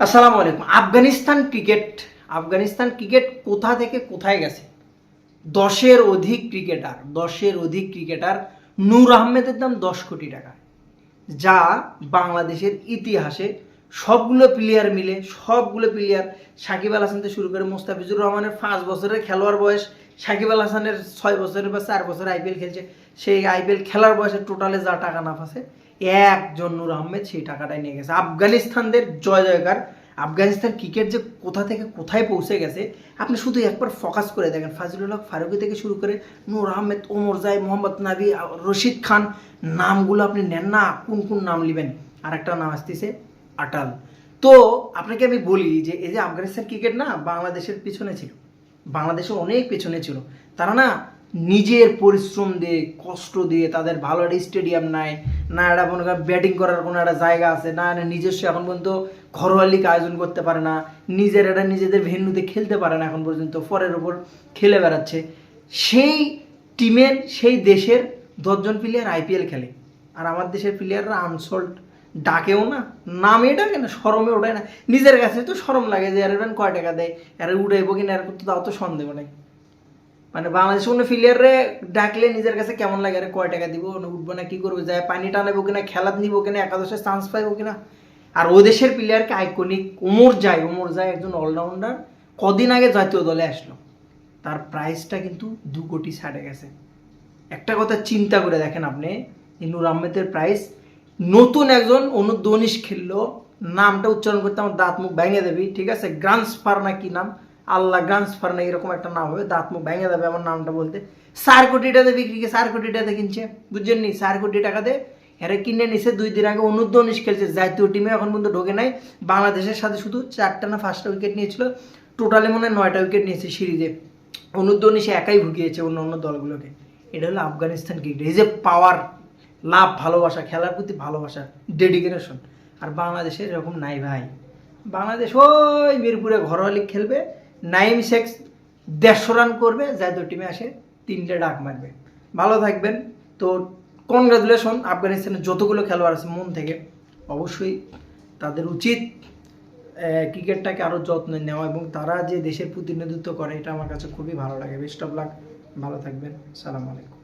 আসসালামু আলাইকুম। Afghanistan cricket Afghanistan cricket কোথা থেকে কোথায় গেছে? দশের অধিক ক্রিকেটার, দশের অধিক ক্রিকেটার নূর আহমেদের দাম দশ কোটি টাকা, যা বাংলাদেশের ইতিহাসে সবগুলো প্লেয়ার মিলে সবগুলো প্লেয়ার সাকিব আল হাসান থেকে শুরু করে মোস্তাফিজুর রহমানের পাঁচ বছরের খেলোয়াড় বয়স সাকিব আল হাসানের ছয় বছরের বা চার বছর আইপিএল খেলছে, সেই আইপিএল খেলার বয়সে টোটালে যা টাকা না ফাঁসে একজন নূর আহমেদ সেই টাকাটাই নিয়ে গেছে। আফগানিস্তানদের জয় জয়কার, আফগানিস্তান ক্রিকেট যে কোথা থেকে কোথায় পৌঁছে গেছে, আপনি শুধু একবার ফোকাস করে দেখেন। ফাজলুল হক ফারুকি থেকে শুরু করে নূর আহমেদ, ওমর জাই মোহাম্মদ নাবি রশিদ খান, নামগুলো আপনি নেন না, কোন কোন নাম নেবেন? আর একটা নাম আসতেছে আটাল। তো আপনাকে আমি বলি যে, এই যে আফগানিস্তান ক্রিকেট না বাংলাদেশের পিছনে ছিল বাংলাদেশের অনেক পেছনে ছিল। তারা না নিজের পরিশ্রম দিয়ে, কষ্ট দিয়ে তাদের ভালো একটা স্টেডিয়াম নাই, না একটা মনে করেন ব্যাটিং করার কোনো একটা জায়গা আছে, না না নিজস্ব এখন পর্যন্ত ঘরোয়া লিগ আয়োজন করতে পারে না, নিজের একটা নিজেদের ভেন্যুতে খেলতে পারে না এখন পর্যন্ত ফরের ওপর খেলে বেড়াচ্ছে। সেই টিমের সেই দেশের দশজন প্লেয়ার আইপিএল খেলে। আর আমার দেশের প্লেয়াররা আনসল্ট ডাকেও না, নামে ডাকে না সরমে ওঠায় না। নিজের কাছে তো সরম লাগে যে এর কয় টাকা দেয়? এর উড়াইবো কিনা এর করতে তাও তো সন্দেহ নেই। মানে বাংলাদেশে কোনো প্লেয়ারে ডাকলে নিজের কাছে কেমন লাগে? আরে কয় টাকা দিব? উঠবো না, কি করব? যায় পানি টানাবো কিনা, খেলাত নিব কিনা, একাদশে চান্স পাইবো কিনা? আর ও দেশের প্লেয়ারকে আইকনিক ওমর যায় ওমর যায় একজন অলরাউন্ডার কদিন আগে জাতীয় দলে আসলো। তার প্রাইসটা কিন্তু দু কোটি ছাড়ে গেছে। একটা কথা চিন্তা করে দেখেন আপনি এই নূর আহমেদের প্রাইস নতুন একজন অনুদ্ধ উনিশ খেললো। নামটা উচ্চারণ করতে আমার দাঁত মুখ ভেঙে দেবি, ঠিক আছে? গ্রান্সফার না কি নাম? আল্লাহ গ্রান্সফার না এরকম একটা নাম হবে, দাঁত মুখ ভেঙে দেবে আমার নামটা বলতে। চার কোটি টাকা বিক্রি করে চার কোটি টাকা কিনছে। বুঝছেন নি? চার কোটি টাকা দিয়ে এরা কিনে নিছে, দুই দিন আগে উনিশ খেলছে। জাতীয় টিমে এখন পর্যন্ত ঢোকে নাই। বাংলাদেশের সাথে শুধু চারটা না, পাঁচটা উইকেট নিয়েছিল। টোটালি মনে হয় নয়টা উইকেট নিয়েছে সিরিজে। উনিশে একাই ভুগিয়েছে অন্য অন্য দলগুলোকে। এটা হলো আফগানিস্তান ক্রিকেট। এই যে পাওয়ার লাভ, ভালোবাসা, খেলার প্রতি ভালোবাসা ডেডিকেশন আর বাংলাদেশে এরকম নাই ভাই। বাংলাদেশ ওই মিরপুরে ঘরোয়া লিগ খেলবে, নাইম শেখ দেড়শো রান করবে জাতীয় টিমে আসে তিনটে ডাক মারবে। ভালো থাকবেন। তো কনগ্রাচুলেশন আফগানিস্তানের যতগুলো খেলোয়াড় আছে মন থেকে, অবশ্যই তাদের উচিত ক্রিকেটটাকে আরও যত্ন নেওয়া এবং তারা যে দেশের প্রতিনিধিত্ব করে, এটা আমার কাছে খুবই ভালো লাগে। বেস্ট অফ লাক ভালো থাকবেন। সালাম আলাইকুম।